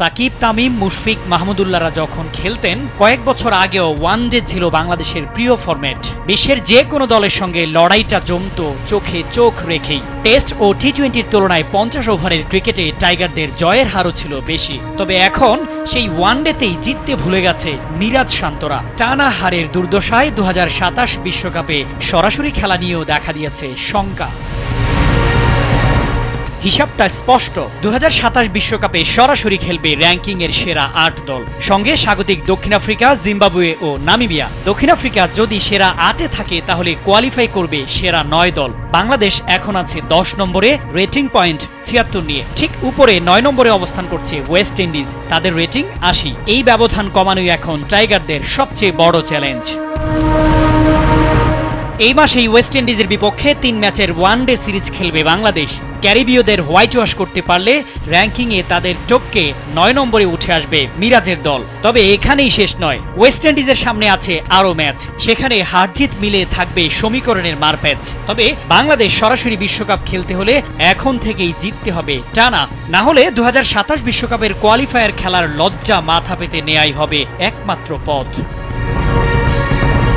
সাকিব, তামিম, মুশফিক, মাহমুদুল্লাহরা যখন খেলতেন, কয়েক বছর আগেও ওয়ান ডে ছিল বাংলাদেশের প্রিয় ফরম্যাট। বিশ্বের যে কোনো দলের সঙ্গে লড়াইটা জমত চোখে চোখ রেখেই। টেস্ট ও টি টোয়েন্টির তুলনায় পঞ্চাশ ওভারের ক্রিকেটে টাইগারদের জয়ের হারও ছিল বেশি। তবে এখন সেই ওয়ানডেতেই জিততে ভুলে গেছে মিরাজ শান্তরা। টানা হারের দুর্দশায় দু বিশ্বকাপে সরাসরি খেলা নিয়েও দেখা দিয়েছে শঙ্কা। হিসাবটা স্পষ্ট। দু বিশ্বকাপে সরাসরি খেলবে র্যাঙ্কিং এর সেরা আট দল। সঙ্গে স্বাগতিক দক্ষিণ আফ্রিকা, জিম্বাবুয়ে ও নামিবিয়া। দক্ষিণ আফ্রিকা যদি সেরা আটে থাকে, তাহলে কোয়ালিফাই করবে সেরা নয় দল। বাংলাদেশ এখন আছে দশ নম্বরে রেটিং পয়েন্ট ছিয়াত্তর নিয়ে। ঠিক উপরে নয় নম্বরে অবস্থান করছে ওয়েস্ট ইন্ডিজ তাদের রেটিং আশি। এই ব্যবধান কমানোই এখন টাইগারদের সবচেয়ে বড় চ্যালেঞ্জ এই মাসেই ওয়েস্ট ইন্ডিজের বিপক্ষে তিন ম্যাচের ওয়ান ডে সিরিজ খেলবে বাংলাদেশ। ক্যারিবীয়দের হোয়াইট ওয়াশ করতে পারলে র্যাঙ্কিংয়ে তাদের টপকে নয় নম্বরে উঠে আসবে মিরাজের দল। তবে এখানেই শেষ নয় ওয়েস্ট ইন্ডিজের সামনে আছে আরও ম্যাচ, সেখানে হারজিত মিলে থাকবে সমীকরণের মারপ্যাচ। তবে বাংলাদেশ সরাসরি বিশ্বকাপ খেলতে হলে এখন থেকেই জিততে হবে টানা না হলে দু বিশ্বকাপের কোয়ালিফায়ার খেলার লজ্জা মাথা পেতে নেয়াই হবে একমাত্র পথ।